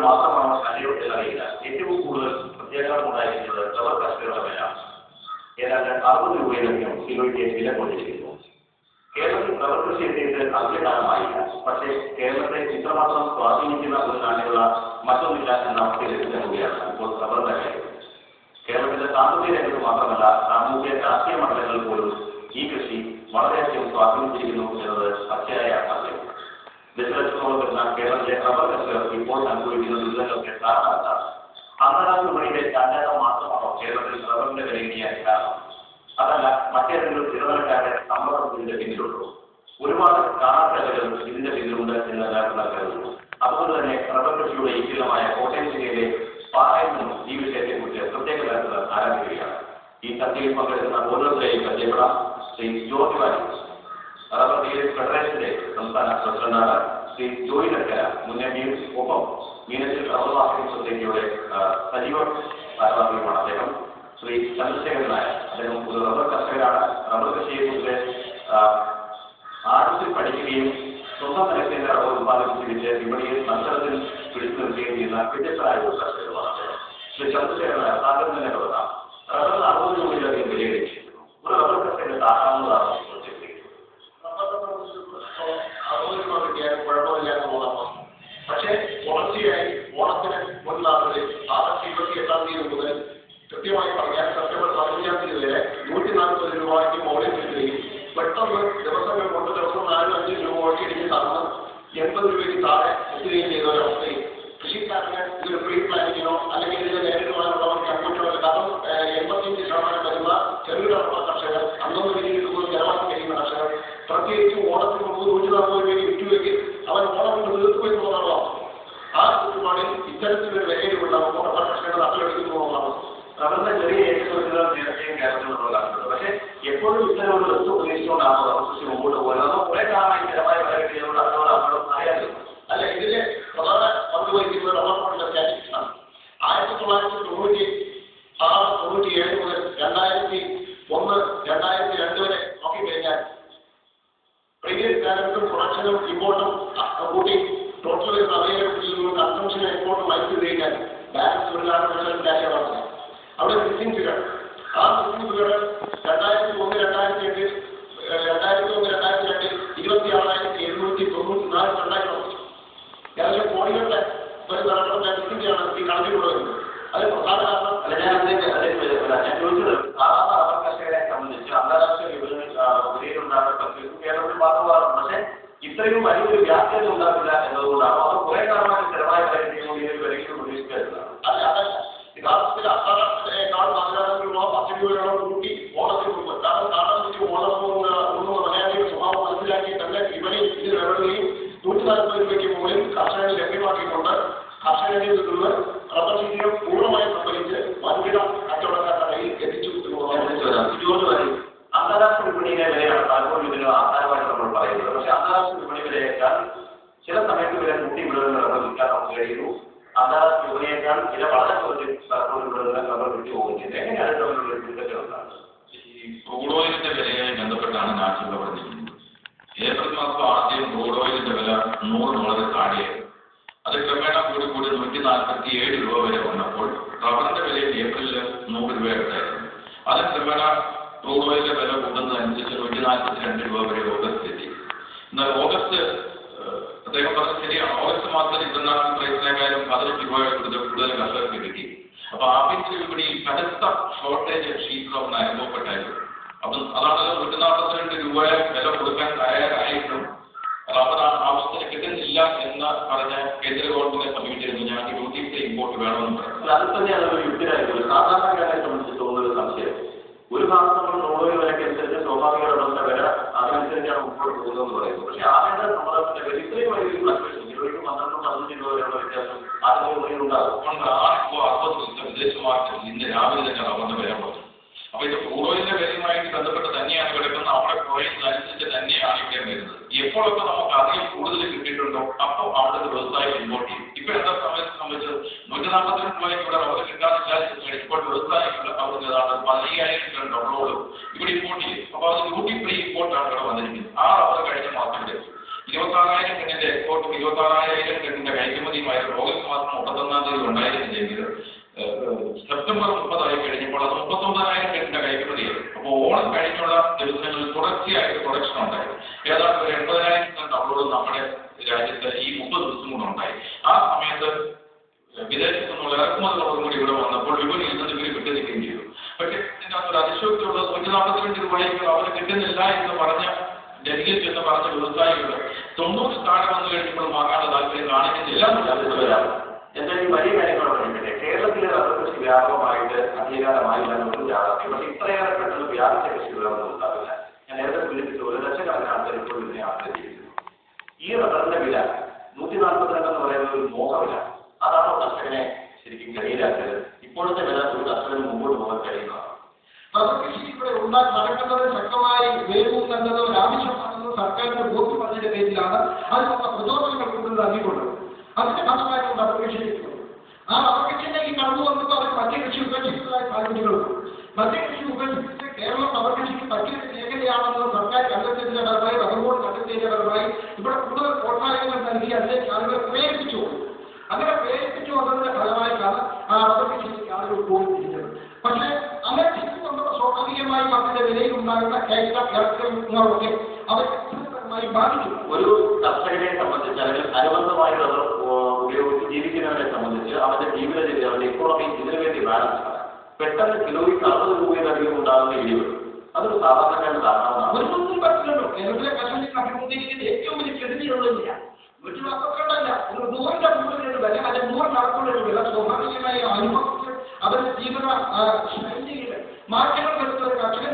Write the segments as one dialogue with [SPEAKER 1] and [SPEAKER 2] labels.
[SPEAKER 1] മാത്രമാണോ അല്ലയോ എന്നറിയില്ല ഏറ്റവും കൂടുതൽ പ്രത്യേകം ഉണ്ടായിരിക്കുന്നത് റബ്ബർ കർഷകരുടെ വില ഏതാണ്ട് അറുപത് രൂപയിലധികം കിലോയ്ക്ക് വില കൊണ്ടിരിക്കുന്നു കേരളത്തിൽ റബ്ബർ കൃഷി എത്തിയിട്ട് അധികകാലമായില്ല പക്ഷേ കേരളത്തെ ഇത്രമാത്രം സ്വാധീനിക്കുന്ന ഒരു നാട്ടിലുള്ള മറ്റൊന്നില്ല എന്ന അവസ്ഥയിൽ എത്തുകയാണ് ഇപ്പോൾ റബ്ബറിന്റെ കാര്യം കേരളത്തിലെ സാമ്പത്തിക രംഗത്ത് മാത്രമല്ല സാമൂഹ്യ രാഷ്ട്രീയ മണ്ഡലങ്ങളിൽ പോലും ഈ കൃഷി വളരെയധികം സ്വാധീനിച്ചിരിക്കുന്നു എന്നത് പച്ചയായ യാഥാർത്ഥ്യം ദശലക്ഷത്തോളം വരുന്ന കേരളത്തിലെ റബ്ബർ കർഷകർ അനുഭവിക്കുന്നത് അനുഭവിക്കുന്ന ദുരിതങ്ങൾക്ക് കാരണം എന്താണ് അന്താരാഷ്ട്ര വിപണിയിലെ ചാഞ്ചാട്ടം മാത്രമാണോ കേരളത്തിൽ റബ്ബറിന്റെ വിലങ്ങിയാൽ കാരണം അതല്ല മറ്റേതെങ്കിലും ഇടനിലക്കാരുടെ സമ്മതം ഇതിന്റെ പിന്നിലുണ്ടോ ഒരുപാട് കാണാത്തവരും ഇതിന്റെ പിന്നിലുണ്ട് എന്ന് എല്ലാവർക്കും കരുതുന്നു അതുകൊണ്ട് തന്നെ റബ്ബർ കൃഷിയുടെ ഈക്കിലമായ കോട്ടയം ജില്ലയിലെ പാറയിൽ നിന്നും ഈ വിഷയത്തെക്കുറിച്ച് പ്രത്യേക തരത്തിൽ ആരംഭിക്കുകയാണ് ഈ ചർച്ചയിൽ പങ്കെടുക്കുന്ന ഓരോരുത്തരെയും പരിചയപ്പെടാം ശ്രീ ജോർജ് വാരി റബ്ബർ ഫെഡറേഷന്റെ സംസ്ഥാന പ്രസിഡന്റാണ് ശ്രീ ജോയി ലക്കര മുൻ എം പിയും ഒപ്പം മീനച്ചിൽ റബ്ബർ മാർക്കറ്റിംഗ് സൊസൈറ്റിയുടെ ആ, സജീവ ഭാരവാഹിയുമാണ് അദ്ദേഹം ശ്രീ ചന്ദ്രശേഖരൻ നായർ അദ്ദേഹം ഒരു റബ്ബർ കർഷകരാണ് റബ്ബർ കൃഷിയെക്കുറിച്ച് ആ, ആഴത്തിൽ പഠിക്കുകയും സ്വന്തം നിലയ്ക്ക് റബ്ബർ ഉത്പാദിപ്പിച്ച് വിറ്റ് വിപണിയിൽ മത്സരത്തിൽ പിടിച്ചു നിർത്തുകയും ചെയ്യുന്ന വിദഗ്ധരായ ഒരു കർഷകരുമാണ് അദ്ദേഹം ശ്രീ ചന്ദ്രശേഖരൻ നായർ താങ്കൾ തന്നെ തുടങ്ങാം റബ്ബറിന് അറുപത് രൂപയിലധികം तो प्रतिबंध विविधता है
[SPEAKER 2] इसलिए इन्होंने अपने لا تجد بلا ചിന്ത പറഞ്ഞിരിക്കുന്നത് ഏപ്രിൽ മാസം ആദ്യം ക്രൂഡ് ഓയിലിന്റെ വില നൂറ് ഡോളർ താഴെയായിരുന്നു അത് ക്രമേണ കൂടി കൂടി നൂറ്റി നാൽപ്പത്തി ഏഴ് രൂപ വരെ വന്നപ്പോൾ റബ്ബറിന്റെ വിലയിൽ ഏപ്രിലിൽ നൂറ് രൂപ എടുത്തായിരുന്നു. അത് ക്രമേണ ക്രൂഡ് ഓയിലിന്റെ വില കൂടുന്നതനുസരിച്ച് നൂറ്റി നാൽപ്പത്തി രണ്ട് രൂപ വരെ ഓഗസ്റ്റ് എത്തി. എന്നാൽ ഓഗസ്റ്റ് അദ്ദേഹം പറഞ്ഞ ശരിയാണ്. ഓഗസ്റ്റ് മാസത്തിൽ ഇന്റർനാഷണൽ പ്രൈസിനേക്കാളും പതിനെട്ട് രൂപ കൂടുതൽ കർഷകർക്ക് കിട്ടി. അപ്പൊ ആഭ്യന്തര വിപണിയിൽ കടുത്ത ഷോർട്ടേജ് ഒന്ന് അനുഭവപ്പെട്ടായിരുന്നു. അപ്പം അതാണല്ലോ നൂറ്റി നാൽപ്പത്തിരണ്ട് രൂപയെ വില കൊടുക്കാൻ തയ്യാറായിട്ടും റബ്ബർ ആവശ്യത്തിന് കിട്ടുന്നില്ല എന്ന് പറഞ്ഞ കേന്ദ്ര ഗവൺമെന്റിനെ സമീപിച്ചിരുന്നു. ഞങ്ങൾക്ക് ഫ്രീ ഇമ്പോർട്ട് വേണമെന്ന് പറഞ്ഞു.
[SPEAKER 1] അത് തന്നെയാണ് ഒരു യുക്തിരായിട്ടുള്ളത് സാധാരണക്കാരെ സംബന്ധിച്ച് തോന്നുന്ന സംശയം. ഒരു ഭാഗത്ത് നമ്മൾ നോളുകൾ വിലക്കനുസരിച്ച് അനുസരിച്ച് സ്വാഭാവിക റബ്ബറിന്റെ വില അതിനനുസരിച്ചാണ് മുമ്പോട്ട് പോകുന്നതെന്ന് പറയുന്നത്. പക്ഷേ ആരുടെ സമ്മതത്തിന്റെ വില ഇത്രയും വലിയ ഫ്ലക്ച്വേഷൻ ഇരുപത് പന്ത്രണ്ടും പതിനഞ്ച് രൂപ വരെയുള്ള വ്യത്യാസം അതിന് ഉണ്ടാകും.
[SPEAKER 2] അറുപത് ദിവസം ഇന്ന് രാവിലെ തന്നെ റബ്ബറിന്റെ വില കുറഞ്ഞു അപ്പൊ ഇത് ഓയിലിന്റെ വിലയുമായിട്ട് ബന്ധപ്പെട്ട് തന്നെയാണ് കിടക്കുന്നത് അവിടെ കുറയുന്നതനുസരിച്ച് തന്നെയാണ് ഇവിടെ വരുന്നത്. എപ്പോഴൊക്കെ നമുക്ക് വിദേശത്തു നമ്മൾ ഇറക്കുമതികളോടും കൂടി ഇവിടെ വന്നപ്പോൾ വിപണിയിൽ നിന്ന് ഇവർ വിട്ടു നിൽക്കുകയും ചെയ്തു. പക്ഷേ ഇതിനകത്തൊരു അതിശോക്തിയുള്ളത് നൂറ്റി നാൽപ്പത്തിരണ്ട് രൂപയ്ക്ക് അവർ കിട്ടുന്നില്ല എന്ന് പറഞ്ഞ ഡെലിഗേറ്റ് എന്ന് പറഞ്ഞ വ്യവസായികൾ തൊണ്ണൂറ് താഴെ വന്നു കഴിഞ്ഞപ്പോൾ വാങ്ങാനുള്ള താല്പര്യം കാണിക്കുന്നില്ല.
[SPEAKER 1] അതിൽ വരാം. എന്തായാലും വലിയ കാര്യങ്ങളാണ് പറഞ്ഞിട്ട് കേരളത്തിലെ റബ്ബർ വ്യാപകമായിട്ട് അംഗീകാരമായില്ല എന്നുള്ളത് യാഥാർത്ഥ്യം. പക്ഷേ ഇത്രയേറെ പെട്ടെന്ന് വ്യാപിച്ച കൃഷി ഉണ്ടാവില്ല. ഞാൻ നേരത്തെ സൂചിപ്പിച്ചു ഒരു ലക്ഷക്കണക്കിന് ആൾക്കാർ ഇപ്പോൾ ഇതിനെ ആശ്രയിച്ചിരിക്കുന്നു. ഈ റബ്ബറിന്റെ വില നൂറ്റി നാൽപ്പത്തിരണ്ട് എന്ന് പറയുന്നത് ഒരു മോഹവില അതാണോ കർഷകനെ ശരിക്കും കഴിയിലാക്കിയത് ഇപ്പോഴത്തെ വില ഒരു കർഷകന് മുമ്പോട്ട് പോകാൻ കഴിയുന്നതാണ്
[SPEAKER 3] റബ്ബർ കൃഷി ഇവിടെ ഉണ്ടാ നടക്കുന്നത് ശക്തമായി വേണമെന്നത് ഒരു ആവശ്യമാണെന്ന് സർക്കാരിന്റെ ബോധ്യപ്പെടുന്നതിന്റെ പേരിലാണ് അതിനുള്ള പ്രചോദനങ്ങൾ കൂടുതൽ നൽകിക്കൊണ്ടത് അതിന്റെ ഭാഗമായിട്ട് റബ്ബർ കൃഷി ആ റബ്ബർ ഈ കടന്നു വന്നപ്പോൾ അവർ മധ്യ കൃഷി ഉപേക്ഷിച്ചതായ സാഹചര്യങ്ങളുണ്ട് മധ്യ കൃഷി ഉപേക്ഷിച്ച് കേരളം റബ്ബർ കൃഷിക്ക് പറ്റിയ മേഖലയാണെന്ന് സർക്കാർ കണ്ടെത്തിയതിന്റെ ഫലമായി റബ്ബർ ബോർഡ് കണ്ടെത്തിയതിന്റെ ഫലമായി ഇവിടെ കൂടുതൽ പ്രോത്സാഹനങ്ങൾ നൽകി അതിലേക്ക് ആളുകളെ അവരെ ഗുരുതരമായി ബാധിച്ചു
[SPEAKER 1] ഒരു കർഷകനെ സംബന്ധിച്ച് അല്ലെങ്കിൽ അനുബന്ധമായി അവർ ഉപയോഗിച്ച് ജീവിക്കുന്നവരെ സംബന്ധിച്ച് അവന്റെ ജീവിതചര്യ അവന്റെ ഇക്കോണമി ഇതിനു വേണ്ടി ബാലൻസ് പെട്ടെന്ന് കിലോയ്ക്ക് അറുപത് രൂപയിലധികം ഉണ്ടാകുന്ന ഇടിവ്. അതൊരു സാധാരണക്കാരന് താങ്ങാവുന്നതാണ്
[SPEAKER 3] ഒന്നും പറ്റില്ലല്ലോ കേരളത്തിലെ കർഷകർക്ക് അഭിമുഖീകരിക്കുന്ന ഏറ്റവും വലിയ കെടുതിയുള്ളതില്ല നൂറ്റി നാൽപ്പത്തിരണ്ടല്ല ഒരു നൂറിന്റെ മുകളിലുള്ള വില അല്ലെങ്കിൽ നൂറിനടുത്തുള്ള വില സ്വാഭാവികമായി അനുഭവിച്ച് അവരുടെ ജീവിത ശൈലിയിൽ മാറ്റങ്ങൾ വരുത്തുന്ന കർഷകൻ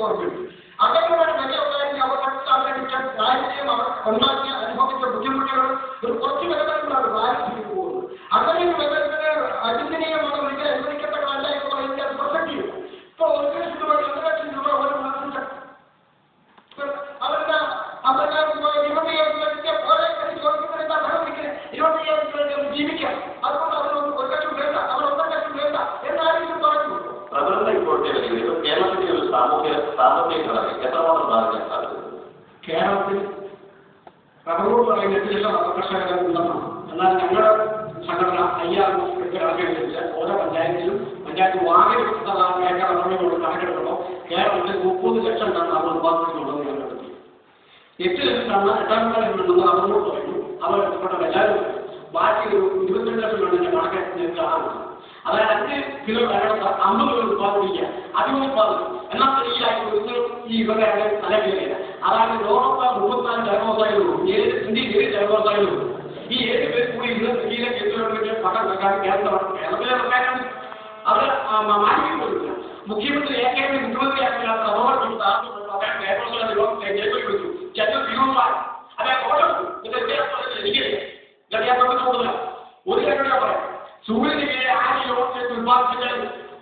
[SPEAKER 3] ഓർമ്മയുണ്ട് അങ്ങനെയുള്ള ഉണ്ടായിരുന്ന അവർ മനസ്സിലാക്കിയ രാജ്യം അവർ ഉണ്ടാക്കിയ അനുഭവിച്ച ബുദ്ധിമുട്ടുകൾ ഒരു കുറച്ച് വിലകളിലാണ് രാജ്യത്തിന് പോകുന്നത് അങ്ങനെ ഒരു വിലത്തിന് അചിന്തനീയമാണ് ഒരിക്കൽ അനുവദിക്കപ്പെട്ടതല്ല എന്ന് പറയുന്നത് അത് പ്രസക്തിയില്ല ഇപ്പോൾ ഒരു ലക്ഷം രൂപ രണ്ട് ലക്ഷം രൂപ ഒരു മാസം അവരുടെ അവരുടെ ഇരുപത്തിയേഴ് ലക്ഷത്തെ ഓരോ ചോദിക്കുന്നതിന്റെ ഫലം ഇരുപത്തിയേഴ് ലക്ഷം ജീവിക്കാം അതുകൊണ്ട് അവരൊന്നും ഒരു ലക്ഷം വേണ്ട അവർ ഒന്നര ലക്ഷം വേണ്ട എന്നാരെങ്കിലും പറഞ്ഞു
[SPEAKER 1] റബ്ബറിന്റെ ഇപ്പോഴത്തെ വിലയിൽ കേരളത്തിന്റെ ഒരു സാമൂഹ്യ സാമ്പത്തിക ഘടന എത്രമാത്രം ബാധിക്കാൻ സാധ്യതയുണ്ട്
[SPEAKER 3] കേരളത്തിൽ റബ്ബറോട് പറയുന്ന എട്ട് ലക്ഷം റബ്ബർ കർഷകർ ഉണ്ടെന്നാണ് എന്നാൽ ഞങ്ങളുടെ സംഘടന അയ്യാറ് കണക്കെടുത്തിട്ട് ഓരോ പഞ്ചായത്തിലും പഞ്ചായത്ത് വാങ്ങി ഏക്കർ റബ്ബറിനോട് കണക്കെടുക്കുമ്പോൾ കേരളത്തിൽ മുപ്പത് ലക്ഷം ടൺ അവർ ഉത്പാദിപ്പിക്കുന്നുണ്ടെന്ന് ഞങ്ങൾ കണ്ടെത്തി എട്ട് ലക്ഷം ടണ്ണ് എട്ടാം ഉണ്ടെന്ന് റബ്ബറിനോട് പറയുന്നു അവർ ബന്ധപ്പെട്ട എല്ലാവരും ബാക്കി ഒരു ഇരുപത്തിരണ്ട് ലക്ഷം ടണ്ണിന്റെ കണക്ക് ഞങ്ങൾക്ക് കാണാനുണ്ട്. അതായത് അഞ്ച് കിലോ വേണം അമ്പത് കിലോ ഉത്പാദിപ്പിക്കുക അധികം ഉത്പാദിക്കും എന്നാൽ ഈ ആയിട്ട് ഈ ഇവരുടെ തലക്കില്ല അതായത് ലോകത്തെ മുപ്പത്തിനാല് ജനവ്യവസായികളുള്ളൂ ഏഴ് ഇന്ത്യയിൽ ഏഴ് ജനവ്യവസായികളുള്ളൂ ഈ ഏഴ് പേർ കൂടി ഇന്ന് ഇന്ത്യയിലെ കേന്ദ്രഗവൺമെന്റ് പണം സർക്കാർ കേരള കേരളത്തിലെ സർക്കാരാണ്. മാറ്റിക്കൊടുക്കില്ല മുഖ്യമന്ത്രി എ കെ മുഖ്യമന്ത്രിയാക്കില്ലാത്ത റബ്ബർ കൊടുത്ത അദ്ദേഹം കേരളത്തിലെ ജയിലിൽ വിളിച്ചു ചെന്നൈ വിനോദമായി അദ്ദേഹം ഓർഡർ ഇത് വ്യത്യാസം എനിക്കില്ല വ്യത്യാസത്തിന് കൂടുതലാണ് ഒരു കാര്യം ഞാൻ പറയാം സൂര്യനിലെ ആര് യോഗത്തിൽ ഉത്പാദിപ്പിച്ചാൽ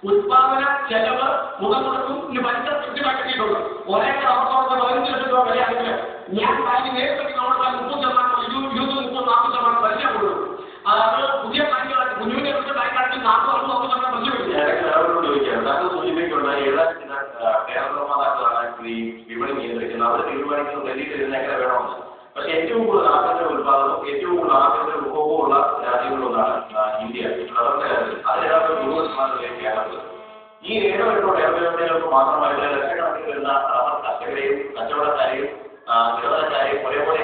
[SPEAKER 3] ഉത്പാദന ചെലവ് മുതൽ മുടക്കും ഇനി മനുഷ്യർ കൃത്യമാക്കിയിട്ടുണ്ട് ഒരേ അവസ്ഥ പതിനഞ്ച് ലക്ഷം രൂപ വിലയാണെങ്കിൽ ഞാൻ ബാങ്ക് നേരിട്ട് നോട്ടാൽ മുപ്പത് ശതമാനം ഇരുപത് ഇരുപത് മുപ്പത് നാൽപ്പത് ശതമാനം പലിശ കൊടുക്കും അത് പുതിയ ബാങ്കുകളാണ് കുഞ്ഞുവിനെ കുറിച്ച് ബാങ്കാണെങ്കിൽ നാൽപ്പത് അറുപത്
[SPEAKER 1] ഈ ഏഴോ എട്ടോ മാത്രമല്ല ലക്ഷക്കണക്കിന് വരുന്ന റബ്ബർ കർഷകരെയും കച്ചവടക്കാരെയും ആ, നിരവധക്കാരെയും ഒരേപോലെ